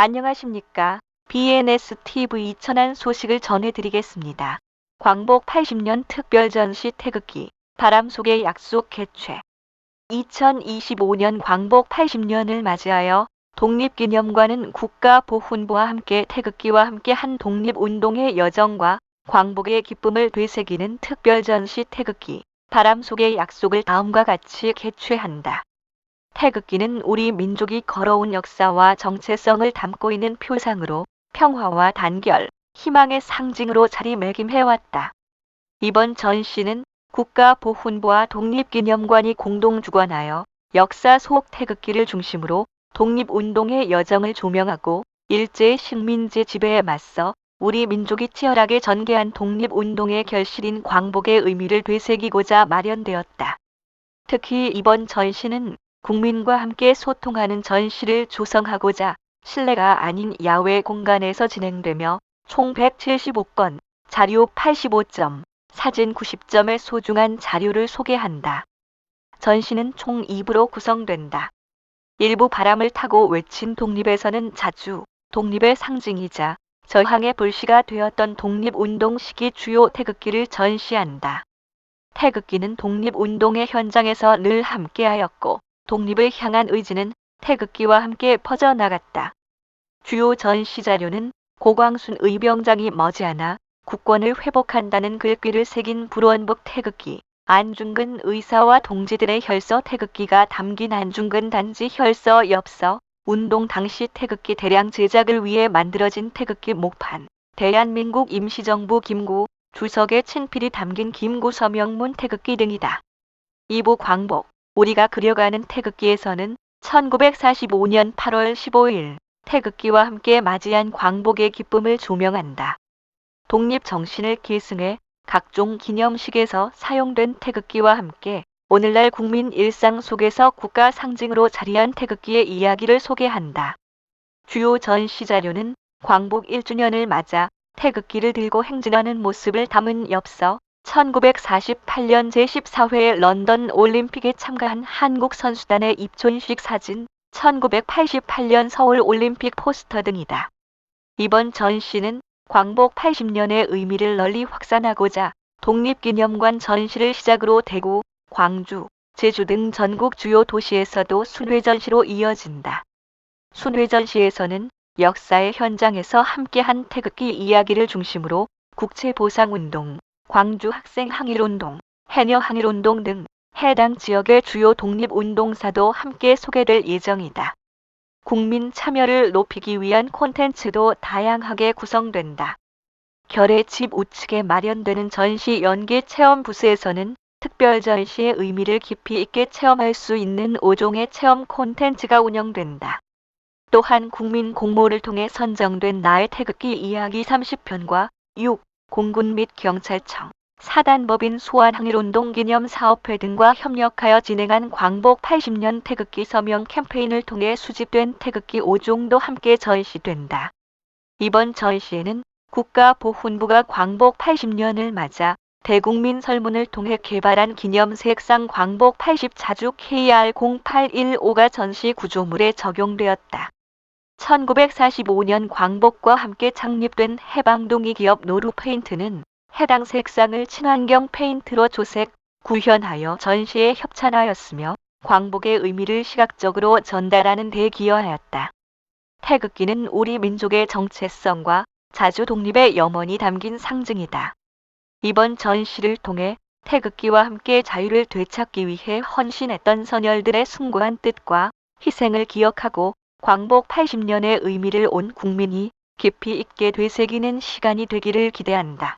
안녕하십니까. BNS TV 천안 소식을 전해드리겠습니다. 광복 80년 특별 전시 태극기, 바람 속의 약속 개최. 2025년 광복 80년을 맞이하여 독립기념관은 국가보훈부와 함께 태극기와 함께 한 독립운동의 여정과 광복의 기쁨을 되새기는 특별 전시 태극기, 바람 속의 약속을 다음과 같이 개최한다. 태극기는 우리 민족이 걸어온 역사와 정체성을 담고 있는 표상으로 평화와 단결, 희망의 상징으로 자리매김해왔다. 이번 전시는 국가보훈부와 독립기념관이 공동 주관하여 역사 속 태극기를 중심으로 독립운동의 여정을 조명하고 일제의 식민지 지배에 맞서 우리 민족이 치열하게 전개한 독립운동의 결실인 광복의 의미를 되새기고자 마련되었다. 특히 이번 전시는 국민과 함께 소통하는 전시를 조성하고자 실내가 아닌 야외 공간에서 진행되며 총 175건, 자료 85점, 사진 90점의 소중한 자료를 소개한다. 전시는 총 2부로 구성된다. 일부 바람을 타고 외친 독립에서는 자주 독립의 상징이자 저항의 불씨가 되었던 독립운동 시기 주요 태극기를 전시한다. 태극기는 독립운동의 현장에서 늘 함께하였고 독립을 향한 의지는 태극기와 함께 퍼져나갔다. 주요 전시 자료는 고광순 의병장이 머지않아 국권을 회복한다는 글귀를 새긴 불원북 태극기, 안중근 의사와 동지들의 혈서 태극기가 담긴 안중근 단지 혈서 엽서, 운동 당시 태극기 대량 제작을 위해 만들어진 태극기 목판, 대한민국 임시정부 김구, 주석의 친필이 담긴 김구 서명문 태극기 등이다. 2부 광복, 우리가 그려가는 태극기에서는 1945년 8월 15일 태극기와 함께 맞이한 광복의 기쁨을 조명한다. 독립 정신을 계승해 각종 기념식에서 사용된 태극기와 함께 오늘날 국민 일상 속에서 국가 상징으로 자리한 태극기의 이야기를 소개한다. 주요 전시 자료는 광복 1주년을 맞아 태극기를 들고 행진하는 모습을 담은 엽서, 1948년 제14회 런던 올림픽에 참가한 한국 선수단의 입촌식 사진, 1988년 서울 올림픽 포스터 등이다. 이번 전시는 광복 80년의 의미를 널리 확산하고자 독립기념관 전시를 시작으로 대구, 광주, 제주 등 전국 주요 도시에서도 순회 전시로 이어진다. 순회 전시에서는 역사의 현장에서 함께한 태극기 이야기를 중심으로 국채보상운동, 광주 학생 항일운동, 해녀 항일운동 등 해당 지역의 주요 독립운동사도 함께 소개될 예정이다. 국민 참여를 높이기 위한 콘텐츠도 다양하게 구성된다. 결의 집 우측에 마련되는 전시 연계 체험 부스에서는 특별 전시의 의미를 깊이 있게 체험할 수 있는 5종의 체험 콘텐츠가 운영된다. 또한 국민 공모를 통해 선정된 나의 태극기 이야기 30편과 6. 공군 및 경찰청, 사단법인 소환항일운동 기념 사업회 등과 협력하여 진행한 광복 80년 태극기 서명 캠페인을 통해 수집된 태극기 5종도 함께 전시된다. 이번 전시에는 국가보훈부가 광복 80년을 맞아 대국민 설문을 통해 개발한 기념 색상 광복 80 자주 KR0815가 전시 구조물에 적용되었다. 1945년 광복과 함께 창립된 해방동이 기업 노루 페인트는 해당 색상을 친환경 페인트로 조색, 구현하여 전시에 협찬하였으며 광복의 의미를 시각적으로 전달하는 데 기여하였다. 태극기는 우리 민족의 정체성과 자주 독립의 염원이 담긴 상징이다. 이번 전시를 통해 태극기와 함께 자유를 되찾기 위해 헌신했던 선열들의 숭고한 뜻과 희생을 기억하고 광복 80년의 의미를 온 국민이 깊이 있게 되새기는 시간이 되기를 기대한다.